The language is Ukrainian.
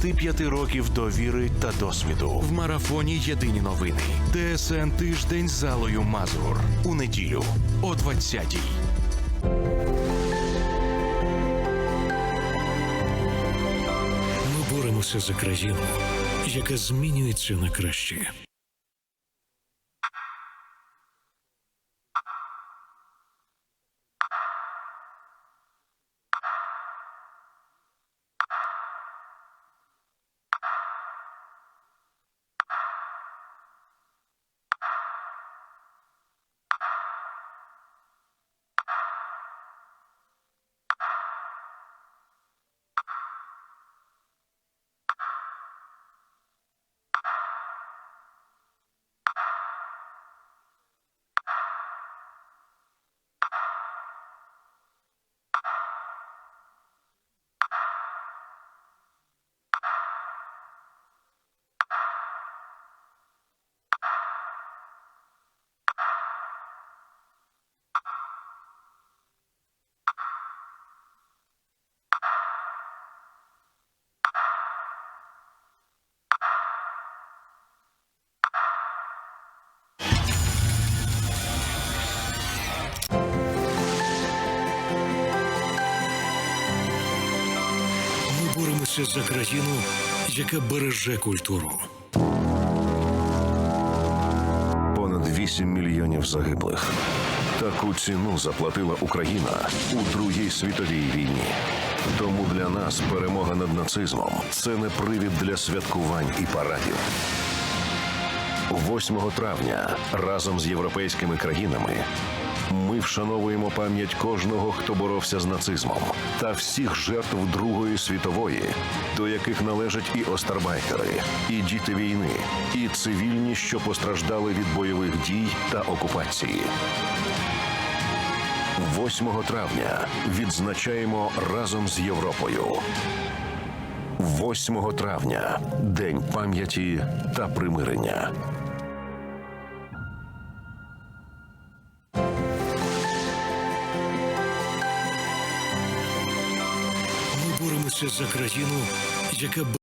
25 років довіри та досвіду. В марафоні Єдині новини. ТСН тиждень з залою Мазур у неділю о 20-й. Ми боремося за країну, яка змінюється на краще. Ми боремося за країну, яка береже культуру. Понад 8 мільйонів загиблих. Таку ціну заплатила Україна у Другій світовій війні. Тому для нас перемога над нацизмом це не привід для святкувань і парадів. 8 травня разом з європейськими країнами вшановуємо пам'ять кожного, хто боровся з нацизмом, та всіх жертв Другої світової, до яких належать і остарбайкери, і діти війни, і цивільні, що постраждали від бойових дій та окупації. 8 травня відзначаємо разом з Європою. 8 травня День пам'яті та примирення. Ми за країну, яка